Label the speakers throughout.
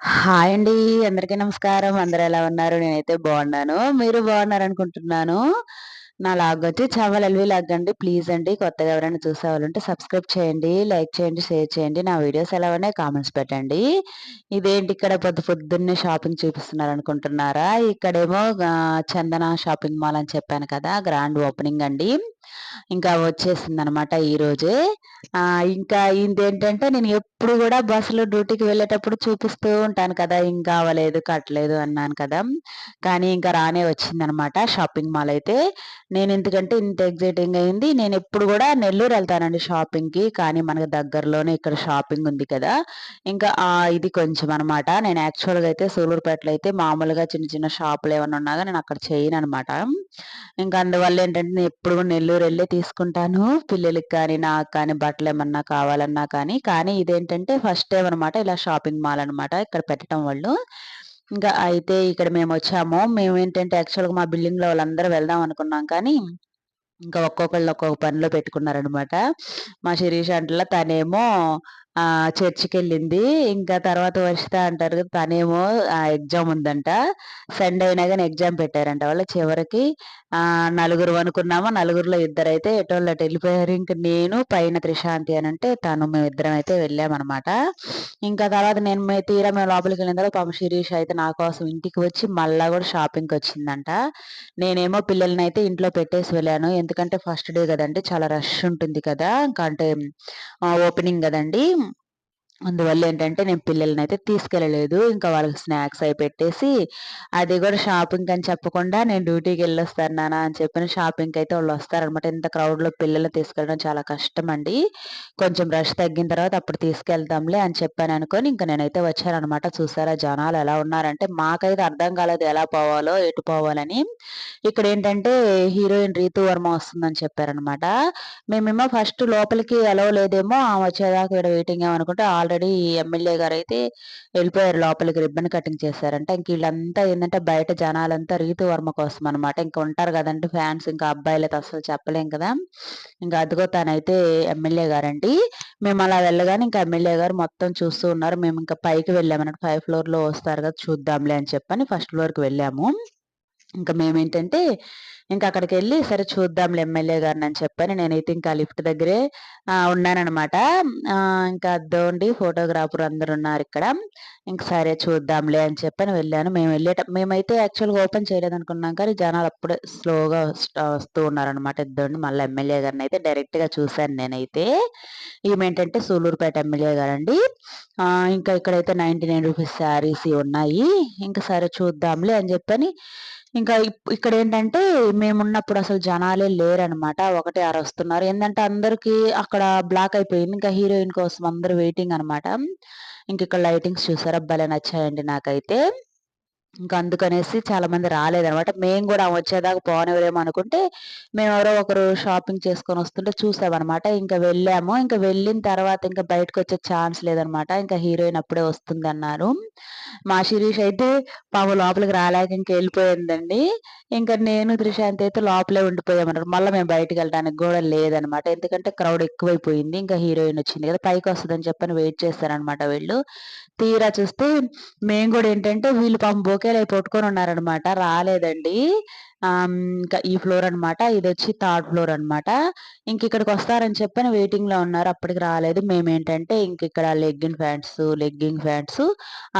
Speaker 1: Hi అండి. అందరికీ నమస్కారం. అందరు ఎలా ఉన్నారు? నేనైతే బాగున్నాను. మీరు బాగున్నారనుకుంటున్నాను. నా లాగొచ్చి చావల్ ఎల్‌వి లాగ్ అండి. ప్లీజ్ అండి కొత్తగా ఎవరైనా చూసేవాళ్ళుంటే సబ్స్క్రైబ్ చేయండి, లైక్ చేయండి, షేర్ చేయండి. నా వీడియోస్ ఎలా ఉన్నాయి కామెంట్స్ పెట్టండి. ఇదేంటి ఇక్కడ పొద్దు పొద్దున్నే షాపింగ్ చూపిస్తున్నారనుకుంటున్నారా? ఇక్కడేమో చందన షాపింగ్ మాల్ అని చెప్పాను కదా! గ్రాండ్ ఓపెనింగ్ అండి. ఇంకా వచ్చేసిందనమాట ఈరోజే. ఆహ్, ఇంకా ఏంటంటే నేను ఎప్పుడు కూడా బస్సులో డ్యూటీకి వెళ్ళేటప్పుడు చూపిస్తూ ఉంటాను కదా! ఇంకా అవ్వలేదు, కట్టలేదు అన్నాను కదా! కానీ ఇంకా రానే వచ్చిందనమాట షాపింగ్ మాల్ అయితే. నేను ఎందుకంటే ఇంత ఎగ్జైటింగ్ అయింది. నేను ఎప్పుడు కూడా నెల్లూరు వెళ్తానండి షాపింగ్‌కి. కానీ మనకు దగ్గరలోనే ఇక్కడ షాపింగ్ ఉంది కదా! ఇంకా ఇది కొంచెం అనమాట. నేను యాక్చువల్‌గా అయితే సూలూరుపేటలో అయితే మామూలుగా చిన్న చిన్న షాపులు ఏమైనా ఉన్నాగా నేను అక్కడ చేయను అనమాట ఇంకా అందువల్ల ఏంటంటే నేను ఎప్పుడు నెల్లూరు వెళ్ళే తీసుకుంటాను. పిల్లలకి కానీ, నాకు కానీ బట్టలు ఏమన్నా కావాలన్నా కానీ. కానీ ఇదేంటంటే ఫస్ట్ టైం అనమాట ఇలా షాపింగ్ మాల్ అనమాట ఇక్కడ పెట్టడం వాళ్ళు. ఇంకా అయితే ఇక్కడ మేము వచ్చాము మేము ఏంటంటే యాక్చువల్‌గా మా బిల్డింగ్‌లో వాళ్ళందరూ వెళ్దాం అనుకున్నాం కానీ, ఇంకా ఒక్కొక్కళ్ళు ఒక్కొక్క పనిలో పెట్టుకున్నారనమాట. మా శిరీష్ అంటలా తనేమో చర్చికి వెళ్ళింది ఇంకా తర్వాత వర్షిత అంటారు కదా! తనేమో ఆ ఎగ్జామ్ ఉందంట. సండే అయినా కానీ ఎగ్జామ్ పెట్టారంట వాళ్ళు. చివరికి నలుగురు నలుగురం అనుకున్నాము. నలుగురిలో ఇద్దరైతే ఎటోళ్ళు అటు వెళ్ళిపోయారు ఇంక నేను పైన త్రిశాంతి అని అంటే తను మేమిద్దరం అయితే వెళ్ళామనమాట. ఇంకా తర్వాత నేను మే తీరా మేము లోపలికి వెళ్ళిన తర్వాత పాపం శిరీష్ అయితే నా కోసం ఇంటికి వచ్చి మళ్ళా షాపింగ్కి వచ్చిందంట నేనేమో పిల్లల్ని అయితే ఇంట్లో పెట్టేసి వెళ్ళాను. ఎందుకంటే ఫస్ట్ డే కదండి చాలా రష్ ఉంటుంది కదా! ఇంకా అంటే ఓపెనింగ్ కదండి అందువల్ల ఏంటంటే నేను పిల్లలనైతే తీసుకెళ్ళలేదు. ఇంకా వాళ్ళకి స్నాక్స్ అవి పెట్టేసి, అది కూడా షాపింగ్ అని చెప్పకుండా నేను డ్యూటీకి వెళ్ళొస్తాను నాన్న అని చెప్పిన షాపింగ్కి అయితే వాళ్ళు వస్తారనమాట ఇంత క్రౌడ్‌లో పిల్లల్ని తీసుకెళ్ళడం చాలా కష్టం అండి కొంచెం రష్ తగ్గిన తర్వాత అప్పుడు తీసుకెళ్తాంలే అని చెప్పాను అనుకొని ఇంకా నేనైతే వచ్చానమాట చూసారా జనాలు ఎలా ఉన్నారంటే మాకైతే అర్థం కాలేదు ఎలా పోవాలో, ఎటు పోవాలని. ఇక్కడ ఏంటంటే హీరోయిన్ రీతు వర్మ' వస్తుందని చెప్పారనమాట. మేమేమో ఫస్ట్ లోపలికి ఎలా లేదేమో ఆమె వచ్చేదాకా ఇక్కడ వెయిటింగ్ ఏమనుకుంటే అనుకుంటే ఆల్రెడీ ఎమ్మెల్యే గారు అయితే వెళ్ళిపోయారు లోపలికి రిబ్బన్ కటింగ్ చేశారంట. ఇంక వీళ్ళంతా ఏంటంటే బయట జనాలంతా రీతు వర్మ' కోసం అనమాట. ఇంక ఉంటారు కదండి ఫ్యాన్స్ ఇంకా అబ్బాయిలైతే అసలు చెప్పలేం కదా! ఇంకా అదిగో తనైతే ఎమ్మెల్యే గారండి. మేము అలా వెళ్ళగానే ఇంకా ఎమ్మెల్యే గారు మొత్తం చూస్తూ ఉన్నారు. మేము ఇంకా పైకి వెళ్ళామన్నట్టు. ఫ్లోర్ ఫ్లోర్‌లో వస్తారు కదా చూద్దాంలే అని చెప్పని ఫస్ట్ ఫ్లోర్‌కి వెళ్ళాము. ఇంకా మేమేంటంటే ఇంకా అక్కడికి వెళ్ళి సరే చూద్దాంలే ఎమ్మెల్యే గారినని చెప్పని నేనైతే ఇంకా లిఫ్ట్ దగ్గరే ఉన్నానన్నమాట ఇంకా అద్దోండి ఫోటోగ్రాఫర్ ఇక్కడ ఇంక సరే చూద్దాంలే అని చెప్పని వెళ్ళాను. మేము వెళ్ళేట మేమైతే యాక్చువల్‌గా ఓపెన్ చేయలేదనుకున్నాం కానీ జనాలు అప్పుడే స్లోగా వస్తూ ఉన్నారనమాట. ఇద్దోండి మళ్ళీ ఎమ్మెల్యే గారినైతే డైరెక్ట్‌గా చూశాను నేనైతే. ఏమేంటంటే సూలూరుపేట ఎమ్మెల్యే గారండి. అండి ఇంకా ఇక్కడైతే రూ. 99 శారీస్ ఉన్నాయి. ఇంకా సరే చూద్దాంలే అని చెప్పని ఇంకా ఇప్ ఇక్కడేంటంటే మేమున్నప్పుడు అసలు జనాలే లేరనమాట. ఒకటే అరొస్తున్నారు. ఏంటంటే అందరికి అక్కడ బ్లాక్ అయిపోయింది. ఇంకా హీరోయిన్ కోసం అందరు వెయిటింగ్ అనమాట. ఇంకిక్కడ లైటింగ్స్ చూసారా భలే నచ్చాయండి నాకైతే. ఇంక అందుకనేసి చాలా మంది రాలేదనమాట. మేము కూడా వచ్చేదాకా పోనివ్వలేము అనుకుంటే, ఎవరో ఒకరు షాపింగ్ చేసుకొని వస్తుంటే చూసామనమాట. ఇంకా వెళ్ళాము. ఇంకా వెళ్ళిన తర్వాత ఇంకా బయటకు వచ్చే ఛాన్స్ లేదనమాట. ఇంకా హీరోయిన్ అప్పుడే వస్తుందన్నారు. మా శిరీష్ అయితే పాము లోపలికి రాలేక ఇంక వెళ్ళిపోయిందండి ఇంకా నేను, త్రిషాంతి అయితే లోపలే ఉండిపోయామన్నారు మళ్ళీ మేము బయటికెళ్ళడానికి కూడా లేదనమాట. ఎందుకంటే క్రౌడ్ ఎక్కువైపోయింది. ఇంకా హీరోయిన్ వచ్చింది కదా పైకి వస్తుందని చెప్పని వెయిట్ చేస్తారనమాట వీళ్ళు. తీరా చూస్తే మేము కూడా ఏంటంటే వీళ్ళు పాపం బొకేలయి పట్టుకొనున్నారనమాట. రాలేదండి. ఇంకా ఈ ఫ్లోర్ అనమాట. వచ్చి థర్డ్ ఫ్లోర్ అనమాట. ఇంకిక్కడికొస్తారని చెప్పని వెయిటింగ్‌లో ఉన్నారు. అప్పటికి రాలేదు. మేమేంటంటే ఇంకిక్కడ లెగ్గిన్ ప్యాంట్సు, లెగ్గింగ్ ఫ్యాంట్స్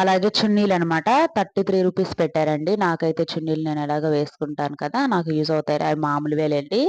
Speaker 1: అలాగే చున్నీలు అన్నమాట థర్టీ త్రీ రూపీస్ పెట్టారండి. నాకైతే చున్నీలు నేను ఎలాగ వేసుకుంటాను కదా! నాకు యూజ్ అవుతాయి. అవి మామూలువేలెండి.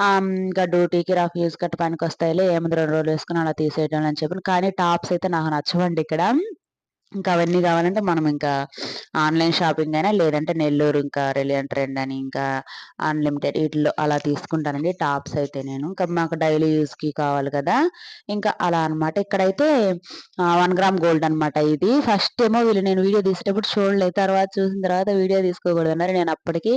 Speaker 1: ఆహ్, ఇంకా డ్యూటీకి రఫ్ యూజ్ గట్ట పనికొస్తాయిలే ఏముంది రెండు రోజులు వేసుకుని అలా తీసేయడం అని చెప్పి కానీ టాప్స్ అయితే నాకు నచ్చవండి ఇక్కడ. ఇంకా అవన్నీ కావాలంటే మనం ఇంకా ఆన్‌లైన్ షాపింగ్ అయినా లేదంటే నెల్లూరు ఇంకా రిలయన్ ట్రెండ్ అని ఇంకా అన్‌లిమిటెడ్ వీటిలో అలా తీసుకుంటానండి టాప్స్ అయితే నేను. ఇంకా మాకు డైలీ యూస్కి కావాలి కదా! ఇంకా అలా అనమాట. ఇక్కడైతే వన్ గ్రామ్ గోల్డ్ అనమాట ఇది. ఫస్ట్ ఏమో వీళ్ళు నేను వీడియో తీసేటప్పుడు చూడలేదు. తర్వాత చూసిన తర్వాత వీడియో తీసుకోకూడదు అన్నారు నేను అప్పటికి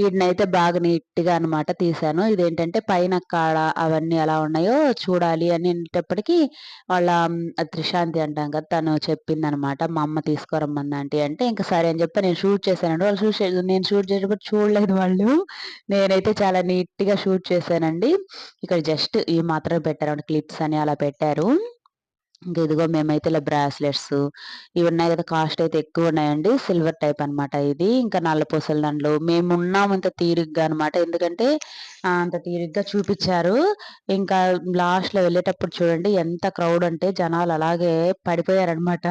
Speaker 1: ఈటినైతే బాగా నీట్‌గా అనమాట తీశాను. ఇదేంటంటే పైన కాడ అవన్నీ ఎలా ఉన్నాయో చూడాలి అనేటప్పటికి వాళ్ళ త్రిశాంతి అంటాం కదా! తను చెప్పిందనమాట. మా అమ్మ తీసుకురమ్మంది ఆంటీ అంటే, ఇంకా సరే అని చెప్పి నేను షూట్ చేశానండి. వాళ్ళు షూట్ నేను షూట్ చేసేటప్పుడు చూడలేదు వాళ్ళు. నేనైతే చాలా నీట్‌గా షూట్ చేశానండి. ఇక్కడ జస్ట్ ఈ మాత్రమే పెట్టారన్నమాట. క్లిప్స్ అని అలా పెట్టారు. ఇంకా ఇదిగో మేమైతే ఇలా బ్రాస్లెట్స్ ఇవి ఉన్నాయి కదా కాస్ట్ అయితే ఎక్కువ ఉన్నాయండి. సిల్వర్ టైప్ అనమాట ఇది. ఇంకా నల్ల పూసల దాంట్లో మేము ఉన్నాము ఇంత తీరిగ్గా అనమాట ఎందుకంటే అంత తీరిగ్గా చూపించారు. ఇంకా లాస్ట్లో వెళ్ళేటప్పుడు చూడండి ఎంత క్రౌడ్ అంటే జనాలు అలాగే పడిపోయారనమాట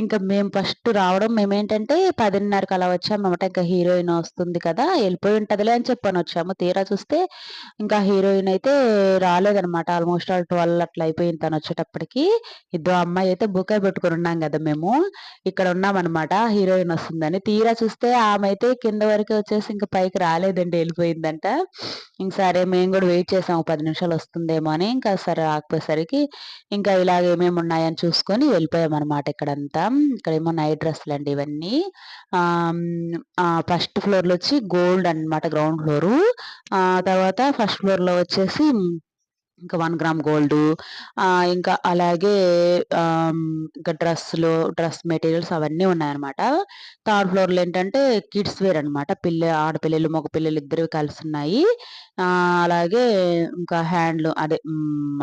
Speaker 1: ఇంకా మేము ఫస్ట్ రావడం మేమేంటంటే పదిన్నరకు అలా వచ్చామన్నమాట. ఇంకా హీరోయిన్ వస్తుంది కదా వెళ్ళిపోయి ఉంటదిలే అని చెప్పని వచ్చాము. తీరా చూస్తే ఇంకా హీరోయిన్ అయితే రాలేదనమాట ఆల్మోస్ట్ ఆల్ ట్వెల్వ్ అట్లా అయిపోయింది తను వచ్చేటప్పటికి. ఇద్దరు అమ్మాయి అయితే బుకే పెట్టుకుని ఉన్నాం కదా మేము ఇక్కడ ఉన్నామన్నమాట హీరోయిన్ వస్తుందని. తీరా చూస్తే ఆమె అయితే కింద వరకు వచ్చేసి ఇంకా పైకి రాలేదండి వెళ్ళిపోయిందంట. ఇంక సరే మేము కూడా వెయిట్ చేసాం పది నిమిషాలు వస్తుందేమో అని. ఇంకా సరే రాకపోయేసరికి ఇంకా ఇలాగ ఏమేమి ఉన్నాయని చూసుకొని వెళ్ళిపోయామన్నమాట ఇక్కడంతా. ఇక్కడ ఏమో నైట్ డ్రెస్సులు అండి ఇవన్నీ. ఫస్ట్ ఫ్లోర్లో వచ్చి గోల్డ్ అనమాట గ్రౌండ్ ఫ్లోరు. తర్వాత ఫస్ట్ ఫ్లోర్లో వచ్చేసి ఇంకా వన్ గ్రామ్ గోల్డ్ ఇంకా అలాగే ఇంకా డ్రెస్సులు డ్రెస్ మెటీరియల్స్ అవన్నీ ఉన్నాయన్నమాట. థర్డ్ ఫ్లోర్లో ఏంటంటే కిడ్స్ వేర్ అనమాట పిల్ల ఆడపిల్లలు మగ పిల్లలు ఇద్దరు కలిసి ఉన్నాయి అలాగే ఇంకా హ్యాండ్లు అదే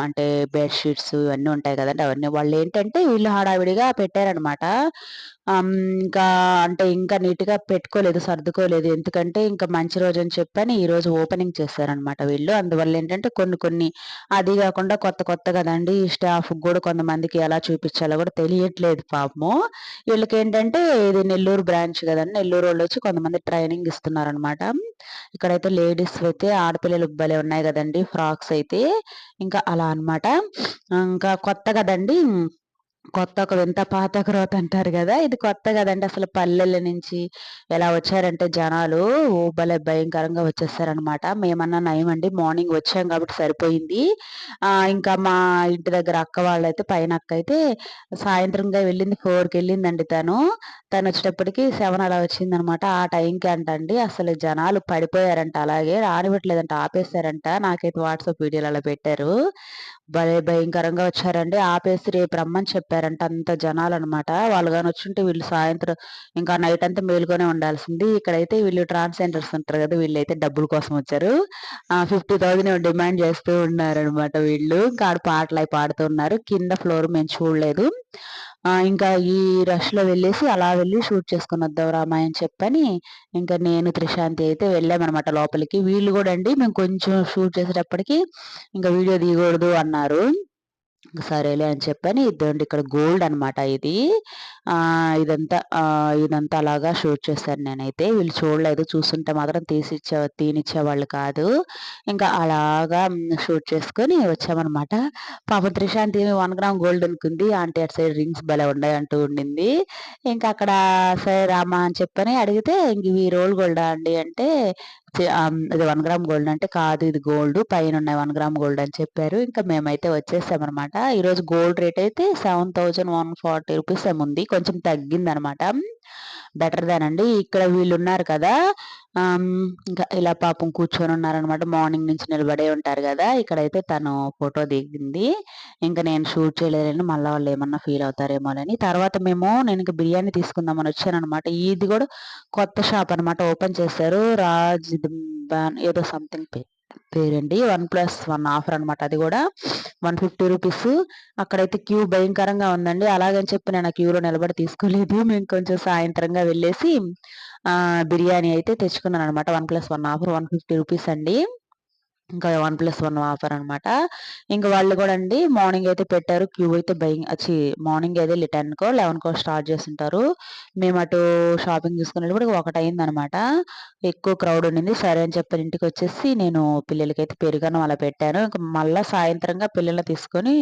Speaker 1: అంటే బెడ్షీట్స్ ఇవన్నీ ఉంటాయి కదండి అవన్నీ. వాళ్ళు ఏంటంటే వీళ్ళు హడావిడిగా పెట్టారనమాట ఇంకా అంటే ఇంకా నీట్‌గా పెట్టుకోలేదు, సర్దుకోలేదు. ఎందుకంటే ఇంకా మంచి రోజు అని చెప్పని ఈరోజు ఓపెనింగ్ చేశారనమాట వీళ్ళు. అందువల్ల ఏంటంటే కొన్ని కొన్ని అది కాకుండా కొత్త కొత్త కదండి స్టాఫ్ కూడా కొంతమందికి ఎలా చూపించాలో కూడా తెలియట్లేదు పాపము. వీళ్ళకి ఏంటంటే ఇది నెల్లూరు బ్రాంచ్ కదండి నెల్లూరు వాళ్ళు వచ్చి కొంతమంది ట్రైనింగ్ ఇస్తున్నారనమాట. ఇక్కడైతే లేడీస్ అయితే ఆడపిల్లలు భలే ఉన్నాయి కదండి ఫ్రాక్స్ అయితే. ఇంకా అలా అనమాట. ఇంకా కొత్త కదండీ! కొత్త ఒక వింత పాత క్రోత్ అంటారు కదా ఇది కొత్త కదండి అసలు పల్లెల నుంచి ఎలా వచ్చారంటే జనాలు ఓ భలే భయంకరంగా వచ్చేసారనమాట మేమన్నా నయమండి మార్నింగ్ వచ్చాం కాబట్టి సరిపోయింది. ఇంకా మా ఇంటి దగ్గర అక్క వాళ్ళైతే పైన అక్క అయితే సాయంత్రంగా వెళ్ళింది ఫోర్కి వెళ్ళిందండి తను. తను వచ్చేటప్పటికి సెవెన్ అలా వచ్చిందనమాట ఆ టైంకి అంటండి అసలు జనాలు పడిపోయారంట. అలాగే రానివ్వట్లేదంట ఆపేశారంట. నాకైతే వాట్సాప్ వీడియోలు అలా పెట్టారు. భలే భయంకరంగా వచ్చారండి. ఆపేసి రేపు రమ్మని చెప్పారంట అంత జనాలు అనమాట వాళ్ళు కానీ వచ్చింటే వీళ్ళు సాయంత్రం ఇంకా నైట్ అంతా మేలుకొనే ఉండాల్సింది. ఇక్కడైతే వీళ్ళు ట్రాన్స్జెండర్స్ ఉంటారు కదా వీళ్ళు అయితే డబ్బుల కోసం వచ్చారు. ఫిఫ్టీ థౌజండ్ డిమాండ్ చేస్తూ ఉన్నారనమాట వీళ్ళు. ఇంకా ఆడ పాటలు అవి పాడుతూ ఉన్నారు. కింద ఫ్లోర్ మేము చూడలేదు. ఇంకా ఈ రష్‌లో వెళ్ళేసి అలా వెళ్ళి షూట్ చేసుకుని వద్దాం రామాయ్ అని చెప్పని ఇంకా నేను త్రిశాంతి అయితే వెళ్ళామన్నమాట లోపలికి. వీళ్ళు కూడా అండి మేము కొంచెం షూట్ చేసేటప్పటికి ఇంకా వీడియో తీయకూడదు అన్నారు. సరేలే అని చెప్పని ఇదండి ఇక్కడ గోల్డ్ అనమాట ఇది. ఇదంతా ఇదంతా అలాగా షూట్ చేశాను నేనైతే. వీళ్ళు చూడలేదు. చూస్తుంటే మాత్రం తీసిచ్చే తీనిచ్చేవాళ్ళు కాదు. ఇంకా అలాగా షూట్ చేసుకొని వచ్చామనమాట. పాపం త్రిశాంతి వన్ గ్రామ్ గోల్డ్ అనుకుంది. ఆంటీ అటు సైడ్ రింగ్స్ భలే ఉన్నాయి అంటూ ఉండింది. ఇంకా అక్కడ సరే రామా అని చెప్పని అడిగితే ఇంక ఈ రోల్ గోల్డా అండి అంటే ఇది వన్ గ్రామ్ గోల్డ్ అంటే కాదు ఇది గోల్డ్ పైన ఉన్నాయి వన్ గ్రామ్ గోల్డ్ అని చెప్పారు. ఇంకా మేమైతే వచ్చేసామనమాట. ఈరోజు గోల్డ్ రేట్ అయితే seven thousand one forty rupees ఏముంది. కొంచెం తగ్గిందనమాట. బెటర్ దాన్ అండి. ఇక్కడ వీళ్ళు ఉన్నారు కదా! ఇంకా ఇలా పాపం కూర్చొని ఉన్నారనమాట. మార్నింగ్ నుంచి నిలబడే ఉంటారు కదా! ఇక్కడైతే తను ఫోటో దిగింది. ఇంకా నేను షూట్ చేయలేదని మళ్ళీ వాళ్ళు ఏమన్నా ఫీల్ అవుతారేమోనని. తర్వాత మేము నేను ఇంకా బిర్యానీ తీసుకుందామని వచ్చాననమాట. ఇది కూడా కొత్త షాప్ అనమాట. ఓపెన్ చేశారు. రాజ్ ఏదో సంథింగ్ పే పేరండి. వన్ ప్లస్ వన్ ఆఫర్ అనమాట అది కూడా వన్ ఫిఫ్టీ రూపీస్ అక్కడైతే క్యూ భయంకరంగా ఉందండి. అలాగని చెప్పి నేను ఆ క్యూలో నిలబడి తీసుకోలేదు. మేము కొంచెం సాయంత్రంగా వెళ్ళేసి బిర్యానీ అయితే తెచ్చుకున్నాను అనమాట. One plus one offer one fifty rupees అండి. ఇంకా వన్ ప్లస్ వన్ ఆఫర్ అనమాట. ఇంకా వాళ్ళు కూడా అండి మార్నింగ్ అయితే పెట్టారు. క్యూ అయితే బయింగ్ వచ్చి మార్నింగ్ అయితే టెన్కో లెవెన్కో స్టార్ట్ చేస్తుంటారు. మేము అటు షాపింగ్ చూసుకునేటప్పుడు ఒకటి అయిందనమాట ఎక్కువ క్రౌడ్ ఉండింది. సరే అని చెప్పి ఇంటికి వచ్చేసి నేను పిల్లలకి అయితే పెరుగన్నం అలా పెట్టాను. ఇంకా మళ్ళీ సాయంత్రంగా పిల్లల్ని తీసుకొని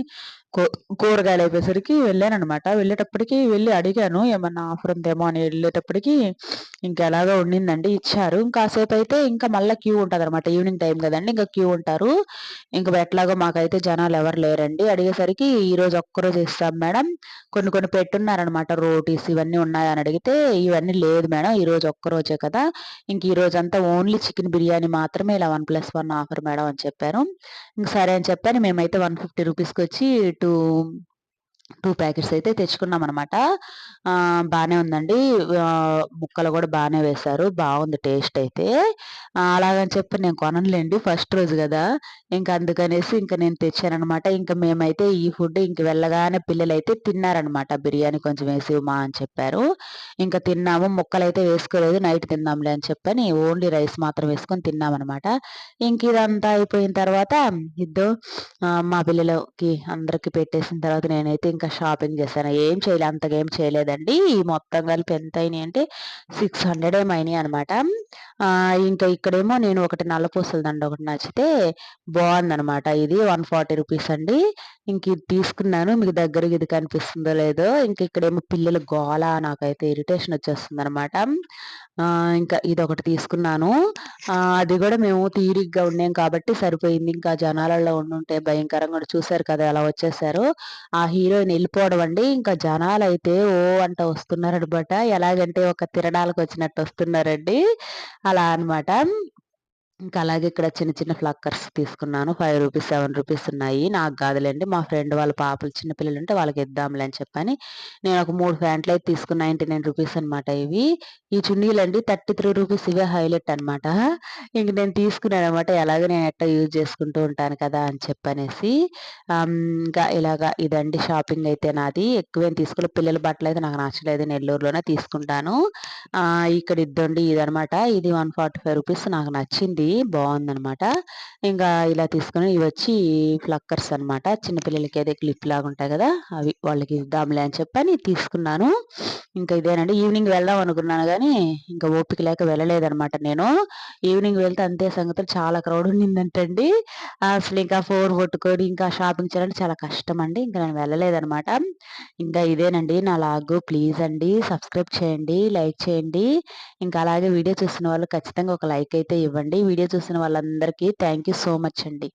Speaker 1: కూరగాయలు అయిపోయేసరికి వెళ్ళాననమాట వెళ్ళేటప్పటికి వెళ్ళి అడిగాను ఏమన్నా ఆఫర్ ఉందేమో అని వెళ్ళేటప్పటికి ఇంకా ఎలాగో ఉండిందండి ఇచ్చారు. కాసేపు అయితే ఇంకా మళ్ళీ క్యూ ఉంటుంది అనమాట ఈవినింగ్ టైం కదండి ఇంకా క్యూ ఉంటారు. ఇంకా ఎట్లాగో మాకైతే జనాలు ఎవరు లేరండి. అడిగేసరికి ఈ రోజు ఒక్కరోజు ఇస్తాం మేడం. కొన్ని కొన్ని పెట్టున్నారనమాట రోటీస్ ఇవన్నీ ఉన్నాయని అడిగితే ఇవన్నీ లేదు మేడం ఈ రోజు ఒక్కరోజే కదా. ఇంక ఈ రోజు అంతా ఓన్లీ చికెన్ బిర్యానీ మాత్రమే ఇలా one plus one offer madam అని చెప్పారు ఇంక సరే అని చెప్పాను మేమైతే వన్ ఫిఫ్టీ రూపీస్కి వచ్చి టూ to టూ ప్యాకెట్స్ అయితే తెచ్చుకున్నాం అనమాట బాగానే ఉందండి. ముక్కలు కూడా బాగానే వేశారు. బాగుంది టేస్ట్ అయితే. అలాగని చెప్పి నేను కొనలేండి ఫస్ట్ రోజు కదా. ఇంకా అందుకనేసి ఇంకా నేను తెచ్చానమాట ఇంకా మేమైతే ఈ ఫుడ్ ఇంక వెళ్ళగానే పిల్లలు అయితే తిన్నారనమాట బిర్యానీ కొంచెం వేసి మా అని చెప్పారు. ఇంకా తిన్నాము. ముక్కలు అయితే వేసుకోలేదు. నైట్ తిందాంలే అని చెప్పని ఓన్లీ రైస్ మాత్రం వేసుకొని తిన్నామన్నమాట. ఇంక ఇదంతా అయిపోయిన తర్వాత ఇద్దరు మా పిల్లలకి అందరికి పెట్టేసిన తర్వాత నేనైతే ఇంకా షాపింగ్ చేశాను. ఏం చేయలే అంతగా ఏం చేయలేదండి. ఈ మొత్తం కలిపి ఎంత అయినాయి అంటే సిక్స్ హండ్రెడ్ ఏమైనాయి అనమాట ఇంకా ఇక్కడేమో నేను ఒకటి నల్లపూసల దండ ఒకటి నచ్చితే బాగుందనమాట ఇది వన్ ఫార్టీ రూపీస్ అండి. ఇంక ఇది తీసుకున్నాను. మీకు దగ్గరకి ఇది కనిపిస్తుందో లేదో ఇంక ఇక్కడేమో పిల్లల గోళ నాకైతే ఇరిటేషన్ వచ్చేస్తుంది అనమాట ఇంకా ఇది ఒకటి తీసుకున్నాను. అది కూడా మేము తీరిగ్గా ఉన్నాం కాబట్టి సరిపోయింది. ఇంకా జనాలలో ఉండుంటే భయంకరంగా చూసారు కదా ఎలా వచ్చేసారు. ఆ హీరోయిన్ వెళ్ళిపోవడం అండి. ఇంకా జనాలు అయితే ఓ అంట వస్తున్నారనమాట. ఎలాగంటే ఒక తిరణాలకు వచ్చినట్టు వస్తున్నారండి. అలా అనమాట ఇంకా అలాగే ఇక్కడ చిన్న చిన్న ఫ్లక్కర్స్ తీసుకున్నాను. ఫైవ్ రూపీస్ సెవెన్ రూపీస్ ఉన్నాయి. నాకు కాదులేండి. మా ఫ్రెండ్ వాళ్ళ పాపలు చిన్న పిల్లలు ఉంటే వాళ్ళకి ఇద్దాంలే అని చెప్పని నేను ఒక మూడు ప్యాంట్లు అయితే తీసుకున్న. నైంటీ నైన్ రూపీస్ అనమాట ఇవి. ఈ చున్నీలు అండి థర్టీ త్రీ రూపీస్ ఇవే హైలైట్ అనమాట ఇంక నేను తీసుకున్నాను అనమాట ఎలాగ నేను ఎట్లా యూజ్ చేసుకుంటూ ఉంటాను కదా అని చెప్పనేసి. ఇంకా ఇలాగా ఇదండి షాపింగ్ అయితే నాది. ఎక్కువేం తీసుకున్న పిల్లల బట్టలు అయితే నాకు నచ్చలేదు. నెల్లూరులోనే తీసుకుంటాను. ఇక్కడ ఇద్దండి ఇదనమాట ఇది వన్ ఫార్టీ ఫైవ్ రూపీస్ నాకు నచ్చింది. బాగుందనమాట ఇంకా ఇలా తీసుకుని ఇవి వచ్చి ఫ్లక్కర్స్ అనమాట. చిన్నపిల్లలకి ఏదో క్లిప్ లాగా ఉంటాయి కదా అవి వాళ్ళకి ఇద్దాంలే అని చెప్పని తీసుకున్నాను. ఇంకా ఇదేనండి ఈవినింగ్ వెళ్దాం అనుకున్నాను కానీ ఇంకా ఓపిక లేక వెళ్ళలేదనమాట నేను. ఈవినింగ్ వెళ్తే అంతే సంగతులు చాలా క్రౌడ్ ఉండిందంటండి. అసలు ఇంకా ఫోన్ కొట్టుకొని ఇంకా షాపింగ్ చేయాలంటే చాలా కష్టం అండి ఇంకా నేను వెళ్ళలేదనమాట. ఇంకా ఇదేనండి నా లాగు ప్లీజ్ అండి సబ్స్క్రైబ్ చేయండి లైక్ చేయండి. ఇంకా అలాగే వీడియో చూసిన వాళ్ళు ఖచ్చితంగా ఒక లైక్ అయితే ఇవ్వండి. వీడియో చూసిన వాళ్ళందరికీ థ్యాంక్ యూ సో మచ్ అండి.